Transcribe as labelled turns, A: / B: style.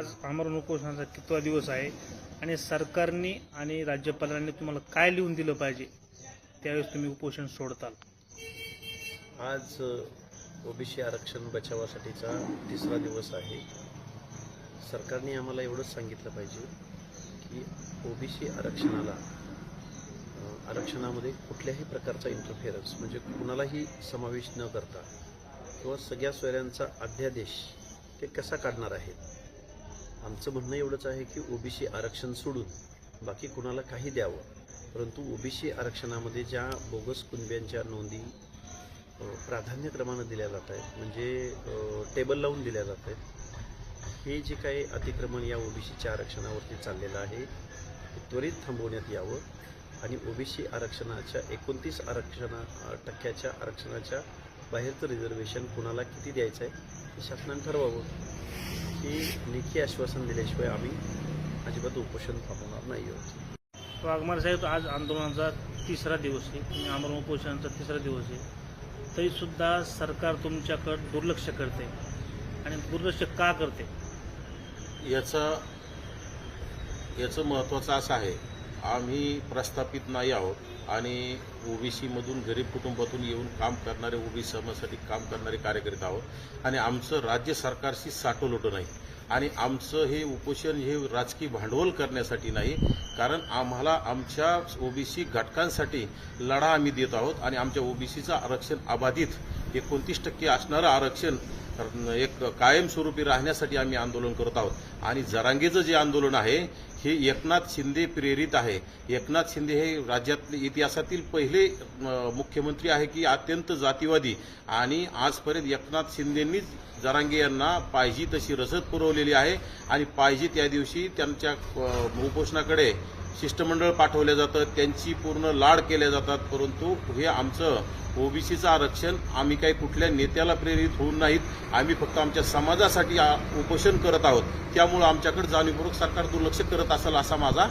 A: आज आमरण उपोषणाचा कितवा दिवस आहे आणि सरकारने आणि राज्यपालांनी तुम्हाला काय लिहून दिलं पाहिजे? त्यावेळेस तुम्ही उपोषण सोडताल.
B: आज ओबीसी आरक्षण बचावासाठीचा तिसरा दिवस आहे. सरकारने आम्हाला एवढंच सांगितलं पाहिजे की ओबीसी आरक्षणाला आरक्षणामध्ये कुठल्याही प्रकारचा इंटरफेरन्स म्हणजे कुणालाही समावेश न करता किंवा सगळ्या सोयऱ्यांचा अध्यादेश ते कसा काढणार आहेत? आमचं म्हणणं एवढंच आहे की ओबीसी आरक्षण सोडून बाकी कुणाला काही द्यावं. परंतु ओबीसी आरक्षणामध्ये ज्या बोगस कुणब्यांच्या नोंदी प्राधान्यक्रमानं दिल्या जात आहेत म्हणजे टेबल लावून दिल्या जात आहेत हे जे काही अतिक्रमण या ओबीसीच्या आरक्षणावरती चाललेलं आहे ते त्वरित थांबवण्यात यावं आणि ओबीसी आरक्षणाच्या एकोणतीस आरक्षणा टक्क्याच्या आरक्षणाच्या बाहेरचं रिझर्वेशन कुणाला किती द्यायचं आहे शासनाने ठरवावं हे लेखी आश्वासन दिल्याशिवाय आम्ही अजिबात उपोषण थांबवणार नाही आहोत.
A: वाघमार साहेब आज आंदोलनाचा तिसरा दिवस आहे. आणि आमरण उपोषणाचा तिसरा दिवस आहे. तरीसुद्धा सरकार तुमच्याकडं दुर्लक्ष करते. आणि दुर्लक्ष का करते?
C: याचं याचं महत्त्वाचं असं आहे आम्ही प्रस्थापित नाही आहोत. आणि ओबीसीमधून गरीब कुटुंबातून येऊन काम करणारे ओबीसी समाजासाठी काम करणारे कार्यकर्ते आहोत. आणि आमचं राज्य सरकारशी साठवलोटं नाही. आणि आमचं हे उपोषण हे राजकीय भांडवल करण्यासाठी नाही. कारण आम्हाला आमच्या ओबीसी घटकांसाठी लढा आम्ही देत आहोत आणि आमच्या ओबीसीचं आरक्षण अबाधित एकोणतीस टक्के असणारं आरक्षण एक कायमस्वरूपी राहण्यासाठी आम्ही आंदोलन करत आहोत. आणि जरांगेचं जे आंदोलन आहे हे एकनाथ शिंदे प्रेरित आहे. एकनाथ शिंदे हे राज्यातले इतिहासातील पहिले मुख्यमंत्री आहे की अत्यंत जातीवादी. आणि आजपर्यंत एकनाथ शिंदेंनीच जरांगे यांना पाहिजे तशी रसद पुरवलेली आहे. आणि पाहिजे त्या दिवशी त्यांच्या उपोषणाकडे शिष्टमंडळ पाठवलं जातं त्यांची पूर्ण लाड केल्या जातात परंतु हे आमचं ओबीसीचं आरक्षण आम्ही काही कुठल्या नेत्याला प्रेरित होऊन नाहीत आम्ही फक्त आमच्या समाजासाठी उपोषण करत आहोत. त्यामुळं आमच्याकडे जाणीवपूर्वक सरकार दुर्लक्ष करत असेल असा माझा